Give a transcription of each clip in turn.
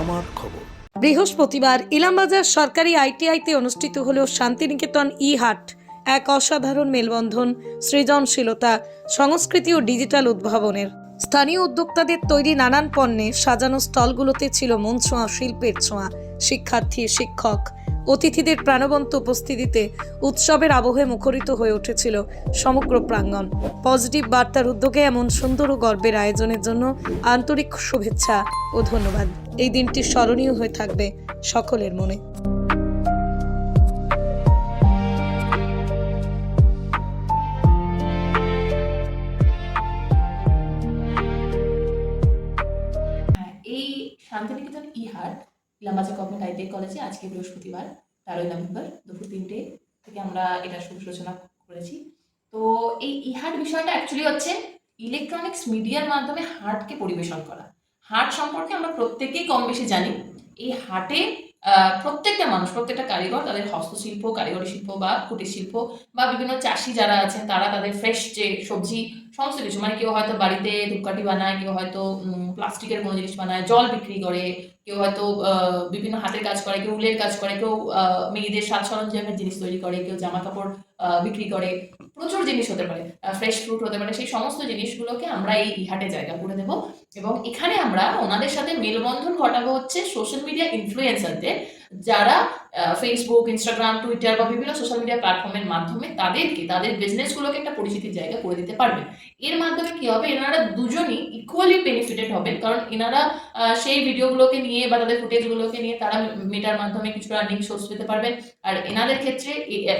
আমার খবর। বৃহস্পতিবার ইলামবাজার সরকারি আইটিআইতে অনুষ্ঠিত হল শান্তিনিকেতন ই হাট এক অসাধারণ মেলবন্ধন, সৃজনশীলতা, সংস্কৃতি ও ডিজিটাল উদ্ভাবনের। স্থানীয় উদ্যোক্তাদের তৈরি নানান পণ্যে সাজানো স্টলগুলোতে ছিল মন ছোঁয়া শিল্পের ছোঁয়া, শিক্ষার্থী, শিক্ষক। অতিথিদের প্রাণবন্ত উপস্থিতিতে উৎসবের আবহে মুখরিত হয়ে উঠেছিল সমগ্র প্রাঙ্গণ। পজিটিভ বার্তার উদ্যোগে এমন সুন্দর ও গর্বের আয়োজনের জন্য আন্তরিক শুভেচ্ছা ও ধন্যবাদ। এই দিনটি স্মরণীয় হয়ে থাকবে সকলের মনে। শান্তিনিকেতন ইলামবাজার গভর্নমেন্ট আইটিআই কলেজে আজকে বৃহস্পতিবার, তেরোই নভেম্বর দুপুর তিনটে থেকে আমরা এটা শুভ সূচনা করেছি। তো এই ই হাট বিষয়টা অ্যাকচুয়ালি হচ্ছে ইলেকট্রনিক্স মিডিয়ার মাধ্যমে হাটকে পরিবেশন করা। হাট সম্পর্কে আমরা প্রত্যেকেই কম বেশি জানি। এই হাটে প্রত্যেকটা মানুষ, প্রত্যেকটা কারিগর, তাদের হস্তশিল্প, কারিগরি শিল্প বা কুটির শিল্প বা বিভিন্ন চাষি যারা আছেন, তারা তাদের ফ্রেশ যে সবজি সমস্ত কিছু। মানে কেউ হয়তো বাড়িতে ধূপকাঠি বানায়, কেউ হয়তো প্লাস্টিকের কোনো জিনিস বানায়, জল বিক্রি করে, কেউ হয়তো বিভিন্ন হাতের কাজ করে, কেউ উলের কাজ করে, কেউ মেয়েদের সাজ সরঞ্জামের জিনিস তৈরি করে, কেউ জামা কাপড় বিক্রি করে। প্রচুর জিনিস হতে পারে ফ্রেশ ফ্রুট হতে পারে। সেই সমস্ত জিনিসগুলোকে আমরা এই ইহাটে জায়গা করে দেবো। এবং এখানে আমরা ওনাদের সাথে মেলবন্ধন ঘটাবো হচ্ছে সোশ্যাল মিডিয়া ইনফ্লুয়েন্সারদের যারা ফেসবুক ইনস্টাগ্রাম টুইটার বা বিভিন্ন সোশ্যাল মিডিয়া প্ল্যাটফর্মের মাধ্যমে তাদেরকে তাদের বিজনেসগুলোকে একটা পরিচিতির জায়গা করে দিতে পারবেন এর মাধ্যমে কি হবে? এনারা দুজনই ইকুয়ালি বেনিফিটেড হবেন। কারণ এনারা সেই ভিডিওগুলোকে নিয়ে বা তাদের ফুটেজগুলোকে নিয়ে তারা মেটার মাধ্যমে কিছু আর্নিং সোর্স পেতে পারবেন। আর এনাদের ক্ষেত্রে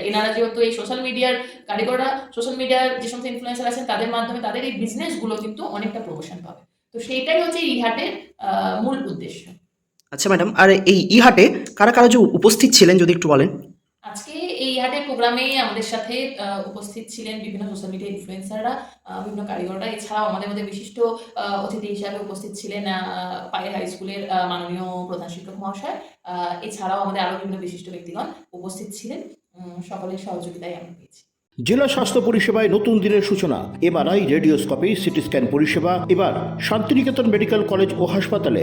এনারা যেহেতু এই সোশ্যাল মিডিয়ার কারিগররা সোশ্যাল মিডিয়ার যে সমস্ত ইনফ্লুয়েন্সার আছেন তাদের মাধ্যমে তাদের এই বিজনেসগুলো কিন্তু অনেকটা প্রমোশন পাবে। তো সেইটাই হচ্ছে এই হাটের আহ, মূল উদ্দেশ্য। আচ্ছা ম্যাডাম আর এই ইহাটে কারা কারা যে উপস্থিত ছিলেন যদি একটু বলেন? আজকে এই হাটের প্রোগ্রামে আমাদের সাথে উপস্থিত ছিলেন বিভিন্ন সোশ্যাল মিডিয়া ইনফ্লুয়েন্সাররা বিভিন্ন কারিগররা। এছাড়াও আমাদের মধ্যে বিশিষ্ট আহ, অতিথি হিসাবে উপস্থিত ছিলেন পায়ের হাই স্কুলের মাননীয় প্রধান শিক্ষক মহাশয়। এছাড়াও আমাদের আরও বিভিন্ন বিশিষ্ট ব্যক্তিগণ উপস্থিত ছিলেন। সকলের সহযোগিতায় আমরা পেয়েছি। জেলা স্বাস্থ্য পরিষেবায় নতুন দিনের সূচনা। এমআরআই রেডিওস্কোপি সিটি স্ক্যান পরিষেবা। এবার শান্তিনিকেতন মেডিকেল কলেজ ও হাসপাতালে